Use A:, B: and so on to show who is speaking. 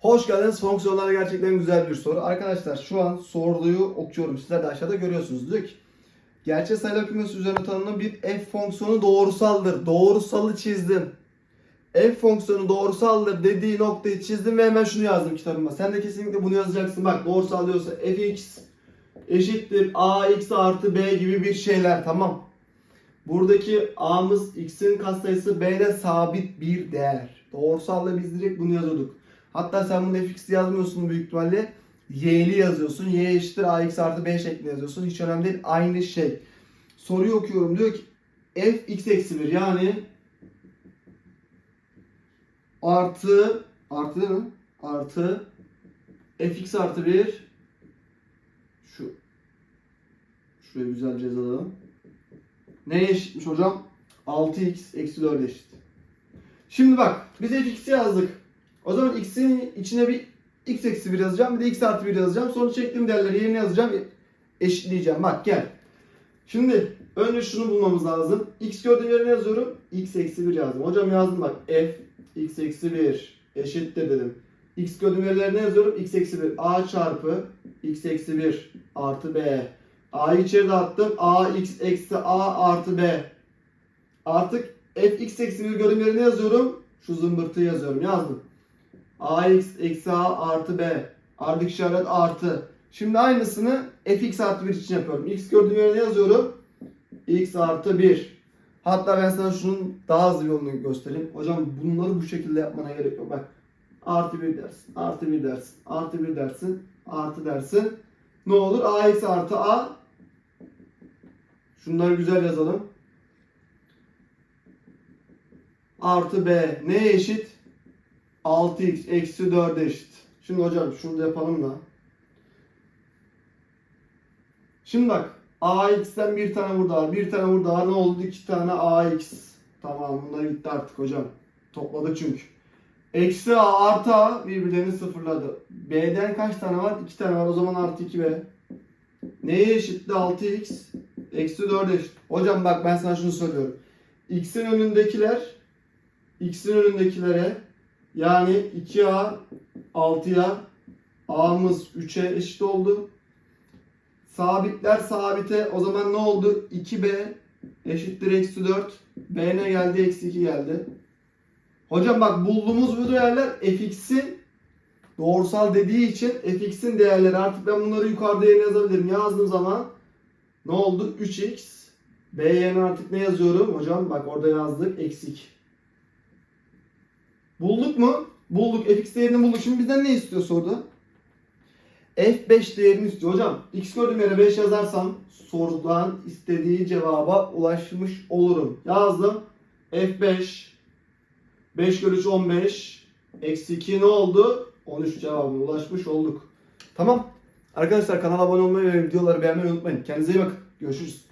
A: Hoş geldiniz. Fonksiyonlar gerçekten güzel bir soru. Arkadaşlar şu an soruyu okuyorum. Sizler de aşağıda görüyorsunuz. Diyor ki gerçek sayılar kümesi üzerine tanımlanan bir f fonksiyonu doğrusaldır. Doğrusalı çizdim. F fonksiyonu doğrusaldır dediği noktayı çizdim ve hemen şunu yazdım kitabıma. Sen de kesinlikle bunu yazacaksın. Bak doğrusal diyorsa fx eşittir ax artı b gibi bir şeyler tamam. Buradaki a'mız x'in katsayısı b'de sabit bir değer. Doğrusalla biz direkt bunu yazıyorduk. Hatta sen bunu fx yazmıyorsun büyük ihtimalle. y'li yazıyorsun. y eşittir ax artı b şeklinde yazıyorsun. Hiç önemli değil. Aynı şey. Soruyu okuyorum. Diyor ki f x eksi 1 yani artı artı değil mi? Artı fx artı 1 şu şuraya güzelce yazalım. Neye eşitmiş hocam? 6x eksi 4 eşit. Şimdi bak biz fx'i yazdık. O zaman x'in içine bir x eksi 1 yazacağım. Bir de x artı 1 yazacağım. Sonra çektiğim değerleri yerine yazacağım. Eşitleyeceğim. Bak gel. Şimdi önce şunu bulmamız lazım. x gördüğüm yerine yazıyorum. x eksi 1 yazdım. Hocam yazdım bak. f x eksi 1 eşittir dedim. x gördüğüm yerlerine yazıyorum. x eksi 1 a çarpı x eksi 1 artı b. a'yı içeri dağıttım. a x eksi a artı b. Artık f x eksi 1 gördüğüm yerine yazıyorum. Şu zımbırtıyı yazıyorum. Yazdım. Ax eksi a artı b. Ardışık işaret artı. Şimdi aynısını fx artı 1 için yapıyorum. x gördüğüm yerine yazıyorum. x artı 1. Hatta ben sana şunun daha hızlı yolunu göstereyim. Hocam bunları bu şekilde yapmana gerek yok. Bak. Artı 1 dersin. Artı 1 dersin. Artı 1 dersin. Artı dersin. Ne olur? ax artı a. Şunları güzel yazalım. Artı b neye eşit? 6x eksi 4 eşit. Şimdi hocam şunu da yapalım da. Şimdi bak AX'ten bir tane burada var. Bir tane burada var. Ne oldu? İki tane AX. Tamam bunlar gitti artık hocam. Topladı çünkü. Eksi A artı A birbirlerini sıfırladı. B'den kaç tane var? İki tane var. O zaman artı 2B. Neye eşitti? 6X. Eksi 4 eşit. Hocam bak ben sana şunu söylüyorum. X'in önündekiler X'in önündekilere yani 2A 6'ya A'mız 3'e eşit oldu. Sabitler sabite o zaman ne oldu? 2B eşittir eksi 4. B ne geldi? Eksi 2 geldi. Hocam bak bulduğumuz bu değerler fx'in doğrusal dediği için fx'in değerleri artık ben bunları yukarıda yerine yazabilirim. Yazdığım zaman ne oldu? 3x B yerine artık ne yazıyorum? Hocam bak orada yazdık. Eksik. Bulduk mu? Bulduk. fx değerini bulduk. Şimdi bizden ne istiyor soruda? f5 değerini istiyor. Hocam x gördüğüm yere 5 yazarsam sorudan istediği cevaba ulaşmış olurum. Yazdım. f5 5 bölü 3 15 eksi 2 ne oldu? 13 cevabına ulaşmış olduk. Tamam. Arkadaşlar kanala abone olmayı ve videoları beğenmeyi unutmayın. Kendinize iyi bakın. Görüşürüz.